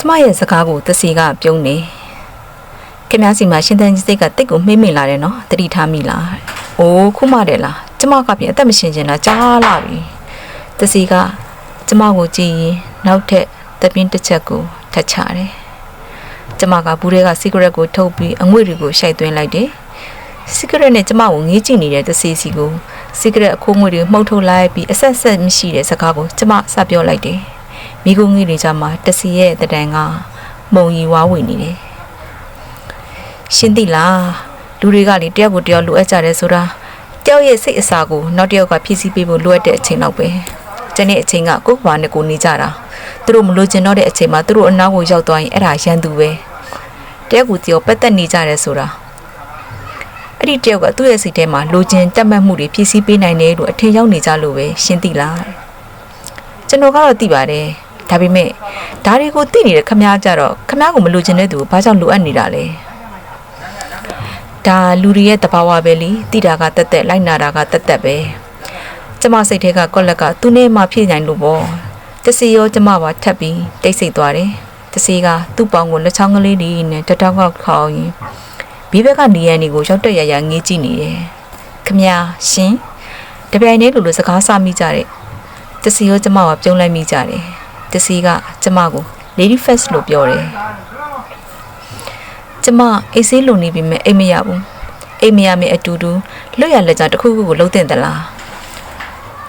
ကျမရဲ့စကားကိုတစီကပြုံးနေခင်ဗျားစီမှာရှင်သန်ကြီးစိတ်ကတိတ်ကိုမှိမ့်မိလာတယ်နော်တတိထားမိလားအိုးခုမှတယ်လားကျမကပြင်အသက်မရှင်ချင်တာကြားလာပြီတစီကကျမကိုကြည့်ရင်နောက်ထပ်တပင်းတစ်ချက်ကိုထပ်ချတယ်ကျမကဘူးတွေကစီဂရက်ကိုထုတ်ပြီးအငွေ့တွေကိုရှိုက်သွင်းလိုက်တယ်စီဂရက်နဲ့ကျမကိုငေးကြည့်နေတဲ့တစီစီကိုစီဂရက်အခိုးငွေတွေမှုတ်ထုတ်လိုက်ပြီးအဆက်ဆက်မရှိတဲ့စကားကိုကျမစပြောလိုက်တယ် မိကုန်းကြီးတွေကြမှာတစီရဲ့တတန်ကမုံရီဝါဝင်နေတယ်ရှင်းသိလားလူတွေကလေတယောက်ကိုတယောက်လိုအပ်ကြတယ်ဆိုတာတယောက်ရဲ့စိတ်အစာကိုနောက်တယောက်ကဖြည့်ဆည်းပေးဖို့လိုအပ်တဲ့အချိန်တော့ပဲကျန်တဲ့အချိန်ကကိုယ့်ဘာနဲ့ကိုနေကြတာသူတို့မလိုချင်တော့တဲ့အချိန်မှာသူတို့အနားကိုရောက်သွားရင်အဲ့ဒါရန်သူပဲတယောက်ကိုတယောက်ပတ်သက်နေကြတယ်ဆိုတာအဲ့ဒီတယောက်ကသူ့ရဲ့စိတ်ထဲမှာလိုချင်တက်မှတ်မှုတွေဖြည့်ဆည်းပေးနိုင်တယ်လို့အထင်ရောက်နေကြလို့ပဲရှင်းသိလားကျွန်တော်ကတော့သိပါတယ် ဒါပေမဲ့ဒါတွေကိုသိနေတဲ့ခမားကြတော့ခမားကိုမလိုချင်တဲ့သူကိုဘာကြောင့်လိုအပ်နေတာလဲဒါလူတွေရဲ့တဘာဝပဲလीသိတာကတက်တက်လိုက်နာတာကတက်တက်ပဲကျမစိတ်ထဲကကော့လက်ကသူနဲ့မှဖြည့်နိုင်လို့ပေါ့တစီရောကျမပါထပ်ပြီးတိတ်ဆိတ်သွားတယ်တစီကသူ့ပေါင်ကိုလက်ချောင်းကလေးလေးနဲ့တတောက်ကောက်ခေါင်းရင်ဘီဘက်ကနေရန်ဒီကိုရောက်တက်ရရငေးကြည့်နေတယ်ခမားရှင်တပြိုင်တည်းလိုလိုစကားစမိကြတဲ့တစီရောကျမကပြုံးလိုက်မိကြတယ် တစီကကျမကို lady first လို့ပြောတယ်ကျမအိတ်ဆေးလုံနေပြီမဲ့အိတ်မရဘူးအိတ်မရမယ့်အတူတူလွတ်ရလက်ကြတစ်ခုခုကိုလှုပ်တင်သလား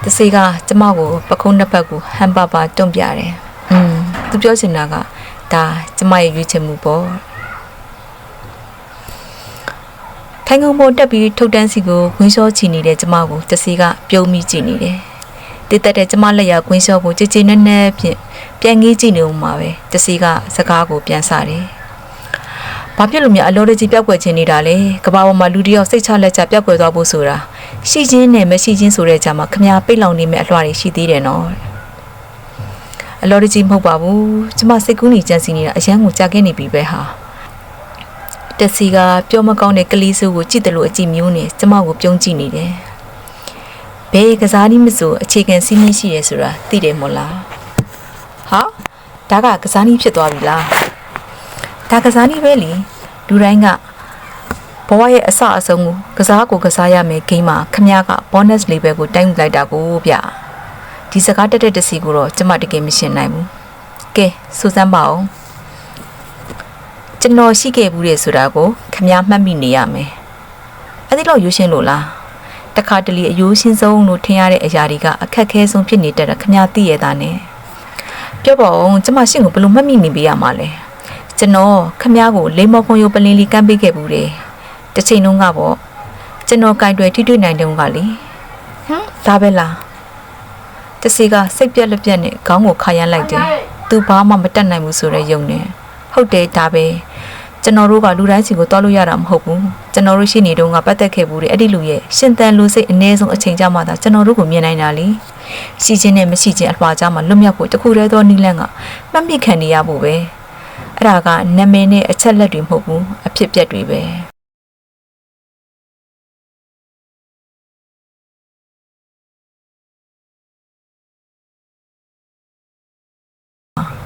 တစီကကျမကိုပခုံးနှစ်ဖက်ကိုဟမ်ပါပါတွန့်ပြတယ်อืมသူပြောချင်တာကဒါကျမရဲ့ရွေးချယ်မှုပေါ့ထိုင်ကုန်ပေါ်တက်ပြီးထုတ်တန်းစီကိုဝင်းလျှောချီနေတဲ့ကျမကိုတစီကပြုံးမိကြည့်နေတယ် တည်တက်တဲ့ကျမလက်ရကွင်းလျှော့ကိုကြည်ကြည်နက်နက်ဖြင့်ပြန်ငေးကြည့်နေဦးမှာပဲတစီကစကားကိုပြန်စားတယ်။ဘာဖြစ်လို့များအလောတကြီးပြောက်ွယ်ခြင်းနေတာလဲ။ကဘာပေါ်မှာလူတစ်ယောက်စိတ်ချလက်ချပြောက်ွယ်သွားဖို့ဆိုတာရှိချင်းနဲ့မရှိချင်းဆိုတဲ့ကြမှာခမားပိတ်လောင်နေမဲ့အလွှာတွေရှိသေးတယ်နော်။အလောတကြီးမဟုတ်ပါဘူး။ကျမစိတ်ကူးနေကြံစီနေတာအရန်ကိုကြာခဲ့နေပြီပဲဟာ။တစီကပြောမကောင်းတဲ့ကလေးစုကိုကြည့်တယ်လို့အကြည့်မျိုးနဲ့ကျမကိုပြုံးကြည့်နေတယ်။ ဘယ်ကစားနည်းမဆိုအခြေခံစီးနင်းရှိရဲဆိုတာသိတယ်မို့လားဟာဒါကကစားနည်းဖြစ်သွားပြီလားဒါကစားနည်းပဲလीလူတိုင်းကဘဝရဲ့အစအဆုံးကိုကစားကိုကစားရမယ်ဂိမ်းမှာခမ ्या က bonus level ကိုတိုင်းယူလိုက်တာကိုဗျဒီစကားတက်တဲ့တစီကိုတော့ကျမတကယ်မရှင်းနိုင်ဘူးကဲစူးစမ်းပါဦးကျွန်တော်ရှိခဲ့ဘူးတဲ့ဆိုတာကိုခမ ्या မှတ်မိနေရမယ်အဲ့ဒီတော့ယူရှင်းလို့လား တခါတလေအယိုးရှင်းဆုံးလို့ထင်ရတဲ့အရာတွေကအခက်ခဲဆုံးဖြစ်နေတဲ့ခမညာသိရတာ ਨੇ ပြောပါဦးကျမရှင့်ကိုဘယ်လိုမှတ်မိနေပေးရမှာလဲကျွန်တော်ခမညာကိုလိမ္မော်ခွန်ရိုပလင်းလေးကမ်းပေးခဲ့ဘူးတယ်တစ်ချိန်လုံးကပေါ့ကျွန်တော်ကင်တွယ်ထိတွေ့နိုင်တုန်းကလေဟမ်ဒါပဲလားတစီကစိတ်ပြက်လက်ပြက်နဲ့ခေါင်းကိုခါရမ်းလိုက်တယ်သူဘာမှမတက်နိုင်ဘူးဆိုတဲ့ယုံနေဟုတ်တယ်ဒါပဲ ကျွန်တော်တို့ကလူတိုင်းစီကိုတွားလို့ရတာမဟုတ်ဘူးကျွန်တော်တို့ရှိနေတုန်းကပတ်သက်ခဲ့ဘူးတဲ့အဲ့ဒီလူရဲ့ရှင်သန်လူစိတ်အ ਨੇ ဆုံးအချိန်ကြမှာဒါကျွန်တော်တို့ကိုမြင်နိုင်တာလေရှိချင်းနဲ့မရှိချင်းအလွှာကြမှာလွတ်မြောက်ဖို့တခုတည်းသောနီလန့်ကမှတ်မိခံနေရဖို့ပဲအဲ့ဒါကနာမည်နဲ့အချက်လက်တွေမဟုတ်ဘူးအဖြစ်ပြက်တွေပဲ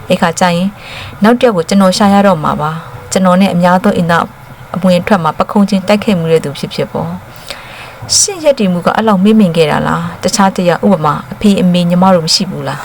အဲ့ခါကျရင်နောက်တစ်ယောက်ကိုကျွန်တော်ရှာရတော့မှာပါ ကျွန်တော်နဲ့အများသောအင်တာအမွေထွက်မှာပခုံးချင်းတိုက်ခဲ့မှုတဲ့သူဖြစ်ဖြစ်ပေါ့ရှင့်ရက်တီမှုကအဲ့လောက်မေ့မင်ခဲ့တာလားတခြားတယောက်ဥပမာအဖေအမေညီမတို့မရှိဘူးလား